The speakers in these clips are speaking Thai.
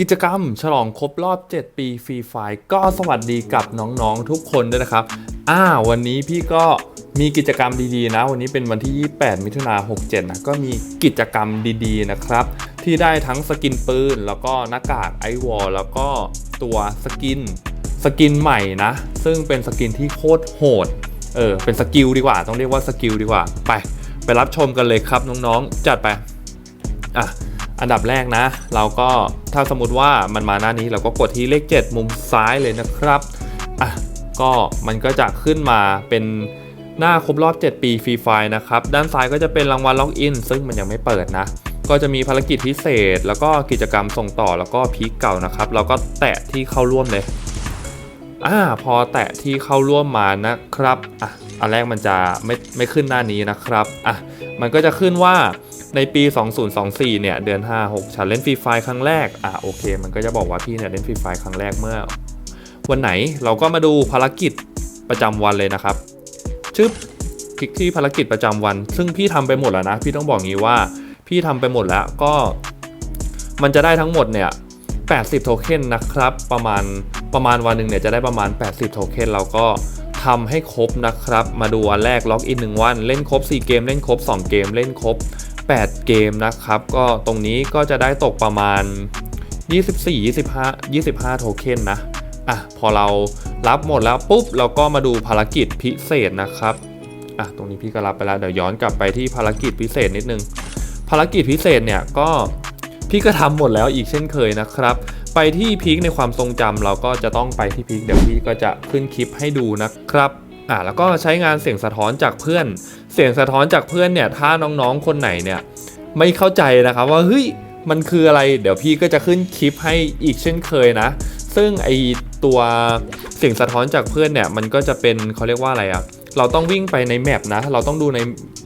กิจกรรมฉลองครบรอบ 7 ปีฟรีไฟก็สวัสดีกับน้องๆทุกคนด้วยนะครับ อ่า วันนี้พี่ก็มีกิจกรรมดีๆนะ วันนี้เป็นวันที่ 28 มิถุนา67 นะ ก็มีกิจกรรมดีๆนะครับ ที่ได้ทั้งสกินปืน แล้วก็หน้ากากไอวอลแล้วก็ตัวสกิน สกินใหม่นะ ซึ่งเป็นสกินที่โคตรโหด เออ เป็นสกิลดีกว่า ต้องเรียกว่าสกิลดีกว่า ไป ไปรับชมกันเลยครับน้องๆ จัดไป อะ อันดับแรกนะ เราก็ถ้าสมมติว่ามันมาหน้านี้เราก็กดที่เลข 7 มุมซ้ายเลยนะครับอะก็มันก็จะขึ้นมาเป็นหน้าครบรอบ 7 ปีฟรีไฟนะครับ ด้านซ้ายก็จะเป็นรางวัลล็อกอินซึ่งมันยังไม่เปิดนะ ก็จะมีภารกิจพิเศษ แล้วก็กิจกรรมส่งต่อแล้วก็พีคเก่านะครับ เราก็แตะที่เข้าร่วมเลยอ่าพอแตะที่เข้าร่วมมานะครับอะอันแรกมันจะไม่ไม่ขึ้นหน้านี้นะครับอะมันก็จะขึ้นว่า ในปี 2024 เนี่ย เดือน 5 6 ฉันเล่นฟรีไฟครั้งแรก อะโอเค มันก็จะบอกว่าพี่เนี่ยเล่นฟรีไฟครั้งแรกเมื่อ วันไหน เราก็มาดูภารกิจประจำวันเลยนะครับ ชึบ คลิกที่ภารกิจประจำวัน ซึ่งพี่ทำไปหมดแล้วนะ พี่ต้องบอกงี้ว่า พี่ทำไปหมดแล้วก็ มันจะได้ทั้งหมดเนี่ย 80 โทเค็นนะครับ ประมาณ ประมาณวันหนึ่งเนี่ยจะได้ประมาณ 80 โทเค็นเราก็ทำให้ครบนะครับ มาดูอันแรกล็อกอิน1วัน เล่นครบ 4 เกม เล่นครบ 2 เกม เล่นครบ 8 เกมนะครับ ก็ตรงนี้ก็จะได้ตกประมาณ 24 25 25 โทเค็นนะ อะ พอเรารับหมดแล้วปุ๊บ เราก็มาดูภารกิจพิเศษนะครับ อะ ตรงนี้พี่ก็รับไปแล้ว เดี๋ยวย้อนกลับไปที่ภารกิจพิเศษนิดนึง ภารกิจพิเศษเนี่ยก็พี่ก็ทำหมดแล้วอีกเช่นเคยนะครับ ไปที่พีคในความทรงจำเราก็จะต้องไปที่พีคเดี๋ยวพี่ก็จะขึ้นคลิปให้ดูนะครับ อะแล้วก็ใช้งานเสียงสะท้อนจากเพื่อน เสียงสะท้อนจากเพื่อนเนี่ยถ้าน้องๆคนไหนเนี่ยไม่เข้าใจนะครับว่าเฮ้ยมันคืออะไร เดี๋ยวพี่ก็จะขึ้นคลิปให้อีกเช่นเคยนะ ซึ่งไอตัวเสียงสะท้อนจากเพื่อนเนี่ยมันก็จะเป็นเขาเรียกว่าอะไรอะเราต้องวิ่งไปในแมปนะ เราต้องดูใน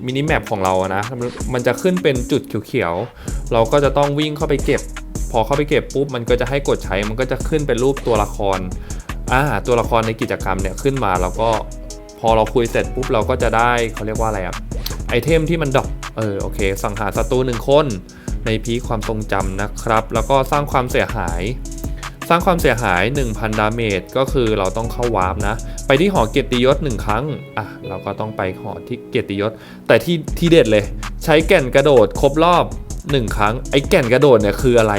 มินิแมปของเรานะ มันจะขึ้นเป็นจุดเขียวๆ เราก็จะต้องวิ่งเข้าไปเก็บ พอเข้าไปเก็บปุ๊บ มันก็จะให้กดใช้ มันก็จะขึ้นเป็นรูปตัวละคร อ่า ตัวละครในกิจกรรมเนี่ยขึ้นมาแล้วก็ พอเราคุยเสร็จปุ๊บเราก็จะได้เขาเรียกว่าอะไรอะไอเทมที่มันดอปเออโอเค สังหารศัตรูหนึ่งคนในพีคความทรงจำนะครับ แล้วก็สร้างความเสียหาย สร้างความเสียหาย 1,000 ดาเมจก็คือเราต้องเข้าวาร์ปนะ ไปที่หอเกียรติยศ1ครั้งอะเราก็ต้องไปหอที่เกียรติยศ แต่ที่ที่เด็ดเลย ใช้แก่นกระโดดครบรอบ 1 ครั้ง ไอ้แก่นกระโดดเนี่ยคืออะไร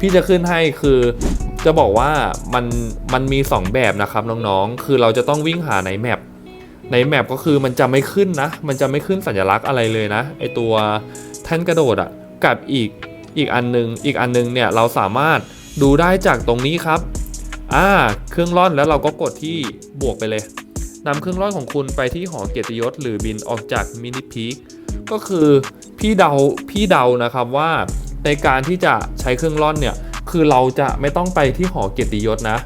พี่จะขึ้นให้คือจะบอกว่ามันมันมี 2 แบบนะครับน้องๆ คือเราจะต้องวิ่งหาในแมป ในแมปก็คือมันจะไม่ขึ้นนะ มันจะไม่ขึ้นสัญลักษณ์อะไรเลยนะ ไอตัวแท่นกระโดดอะ่ะ กับอีกอีกอันนึง อีกอันนึงเนี่ยเราสามารถดูได้จากตรงนี้ครับ อ่า เครื่องร่อนแล้วเราก็กดที่บวกไปเลยนำเครื่องร่อนของคุณไปที่หอเกียรติยศหรือบินออกจากมินิพีคก็คือพี่เดาพี่เดานะครับว่าในการที่จะใช้เครื่องร่อนเนี่ยคือเราจะไม่ต้องไปที่หอเกียรติยศนะ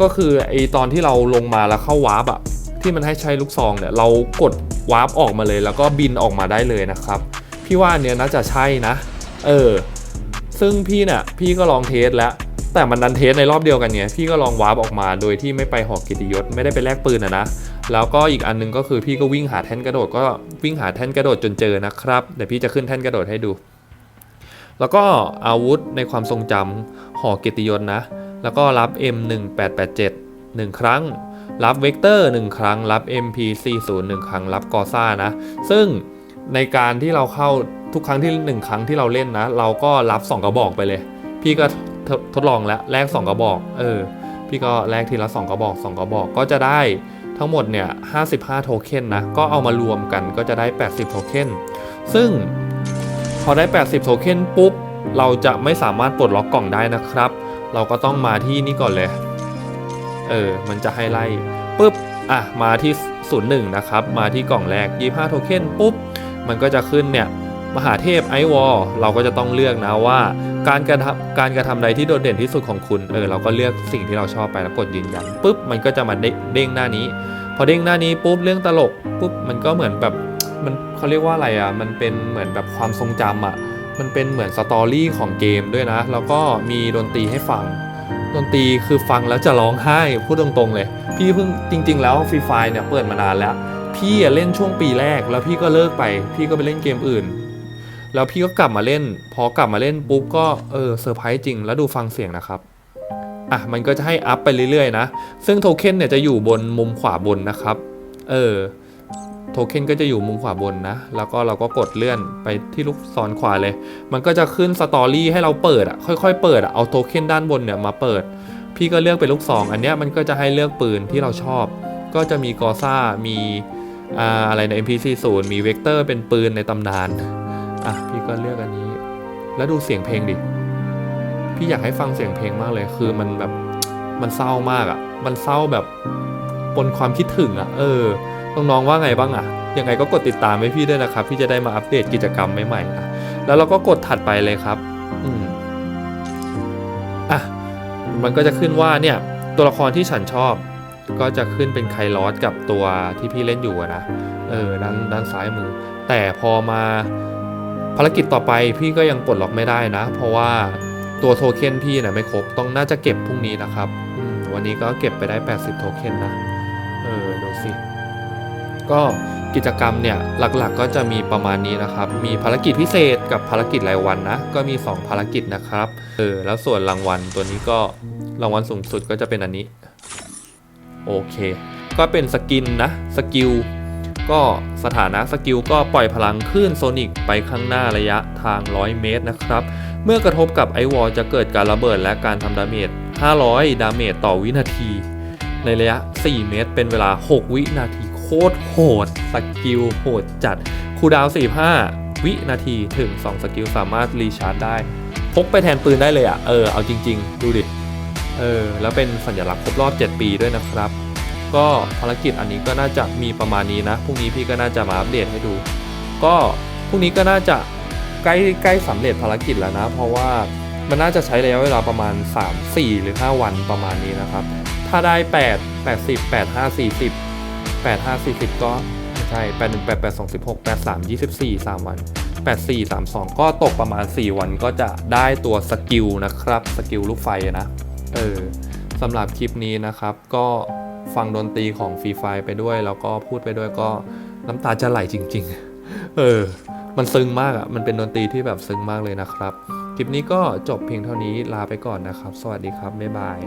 ก็คือไอตอนที่เราลงมาแล้วเข้าวาร์ปอะ ที่มันให้ใช้ลูกซองเนี่ยเรากดวาร์ปออกมาเลย แล้วก็บินออกมาได้เลยนะครับ พี่ว่านเนี้ยน่าจะใช่นะ เออ ซึ่งพี่เนี่ยพี่ก็ลองเทสแล้ว แต่มันดันเทสในรอบเดียวกันไงพี่ก็ลองวาร์ปออกมาโดยที่ไม่ไปหอกกิตติยศไม่ได้ไปแลกปืนอะนะแล้วก็อีกอันนึงก็คือพี่ก็วิ่งหาแท่นกระโดดก็วิ่งหาแท่นกระโดดจนเจอนะครับเดี๋ยวพี่จะขึ้นแท่นกระโดดให้ดู แล้วก็อาวุธในความทรงจำหอเกียรติยศนะ แล้วก็รับ M1887 1 ครั้ง รับเวกเตอร์1ครั้ง รับ MP40 1ครั้ง รับกอซ่านะ ซึ่งในการที่เราเข้าทุกครั้งที่ 1 ครั้งที่เราเล่นนะ เราก็รับ 2 กระบอกไปเลย พี่ก็ทดลองแล้วแลก2 กระบอก เออ พี่ก็แลกทีละ 2 กระบอก 2 กระบอกก็จะได้ทั้งหมดเนี่ย 55 โทเค็นนะ ก็เอามารวมกันก็จะได้ 80 โทเค็น ซึ่งพอได้ 80 โทเค็นปุ๊บ เราจะไม่สามารถปลดล็อกกล่องได้นะครับ เราก็ต้องมาที่นี่ก่อนเลย เออ มันจะให้ไล่ปุ๊บ อะ มาที่ 01 นะครับ มาที่กล่องแรก 25 โทเค็นปุ๊บ มันก็จะขึ้นเนี่ย มหาเทพไอวอลเราก็จะต้องเลือกนะว่า การกระทำการกระทำใดที่โดดเด่นที่สุดของคุณ เออ เราก็เลือกสิ่งที่เราชอบไปแล้วกดยืนยันปุ๊บ มันก็จะมาเด้งหน้านี้ พอเด้งหน้านี้ปุ๊บ เรื่องตลกปุ๊บ มันก็เหมือนแบบ มันเขาเรียกว่าอะไรอะ มันเป็นเหมือนแบบความทรงจำอะ มันเป็นเหมือนสตอรี่ของเกมด้วยนะ แล้วก็มีดนตรีให้ฟัง ดนตรีคือฟังแล้วจะร้องไห้พูดตรงๆเลย พี่เพิ่งจริง ๆ แล้วฟรีไฟเนี่ยเปิดมานานแล้ว พี่เล่นช่วงปีแรกแล้วพี่ก็เลิกไป พี่ก็ไปเล่นเกมอื่น แล้วพี่ก็กลับมาเล่น พอกลับมาเล่นปุ๊บก็เออเซอร์ไพรส์จริงแล้วดูฟังเสียงนะครับอะมันก็จะให้อัพไปเรื่อยๆนะ ซึ่งโทเค็นเนี่ยจะอยู่บนมุมขวาบนนะครับ เออ โทเค็นก็จะอยู่มุมขวาบนนะ แล้วก็เราก็กดเลื่อนไปที่ลูกศรขวาเลย มันก็จะขึ้นสตอรี่ให้เราเปิดอะ ค่อยๆ เปิดอะ เอาโทเค็นด้านบนเนี่ยมาเปิด พี่ก็เลือกเป็นลูกซอง อันเนี้ยมันก็จะให้เลือกปืนที่เราชอบ ก็จะมีกอซ่า มีอะไรใน MP40 มีเวกเตอร์เป็นปืนในตำนาน อะ พี่ก็เลือกอันนี้ แล้วดูเสียงเพลงดิ พี่อยากให้ฟังเสียงเพลงมากเลย คือมันแบบ มันเศร้ามากอะ่ะ มันเศร้าแบบปนความคิดถึงอะ่ะ เออ น้องๆว่าไงบ้างอะ่ะ ยังไงก็กดติดตามให้พี่ด้วยนะครับ พี่จะได้มาอัปเดตกิจกรรมใหม่ๆนะแล้วเราก็กดถัดไปเลยครับ อืมอะมันก็จะขึ้นว่าเนี่ยตัวละครที่ฉันชอบ ก็จะขึ้นเป็นไคลอสกับตัวที่พี่เล่นอยู่อะนะเออด้านด้านซ้ายมือ แต่พอมาภารกิจต่อไปพี่ก็ยังปลดล็อกไม่ได้นะ เพราะว่าตัวโทเค็นพี่นะไม่ครบต้องน่าจะเก็บพรุ่งนี้นะครับอืมวันนี้ก็เก็บไปได้ 80 โทเค็นนะ เออ ดูสิ ก็กิจกรรมเนี่ยหลักๆก็จะมีประมาณนี้นะครับ มีภารกิจพิเศษกับภารกิจรายวันนะ ก็มี 2 ภารกิจนะครับ เออ แล้วส่วนรางวัลตัวนี้ก็รางวัลสูงสุดก็จะเป็นอันนี้ โอเค ก็เป็นสกินนะ สกิล ก็สถานะสกิลก็ปล่อยพลังคลื่นโซนิกไปข้างหน้าระยะทาง 100 เมตรนะครับ เมื่อกระทบกับไอวอลจะเกิดการระเบิดและการทำดาเมจ 500 ดาเมจต่อวินาที ในระยะ 4 เมตร เป็นเวลา 6 วินาที โคตรโหดสกิลโหดจัดคูดาว 45 วินาทีถึง 2 สกิลสามารถรีชาร์จได้ พกไปแทนปืนได้เลยอะ่ะ เออ เอาจริง ๆ ดูดิ เออ แล้วเป็นสัญลักษณ์ครบรอบ 7 ปีด้วยนะครับ ก็ภารกิจอันนี้ก็น่าจะมีประมาณนี้นะพรุ่งนี้พี่ก็น่าจะมาอัปเดตให้ดู ก็พรุ่งนี้ก็น่าจะใกล้ใกล้สำเร็จภารกิจแล้วนะ เพราะว่ามันน่าจะใช้ระยะเวลาประมาณ 3 4 หรือ 5 วันประมาณนี้นะครับ ถ้าได้ 8 80 8 5 40 8 5 40 ก็ไม่ใช่ 8 1 8 8 2 6 8 3 24 3 วัน 8 4 3 2 ก็ตกประมาณ 4 วันก็จะได้ตัวสกิลนะครับ สกิลลูกไฟนะ เออสำหรับคลิปนี้นะครับ ก็ฟังดนตรีของฟรีไฟไปด้วย แล้วก็พูดไปด้วยก็น้ำตาจะไหลจริง ๆ เออ มันซึ้งมากอะ่ะ มันเป็นดนตรีที่แบบซึ้งมากเลยนะครับ คลิปนี้ก็จบเพียงเท่านี้ลาไปก่อนนะครับ สวัสดีครับ บ๊ายบาย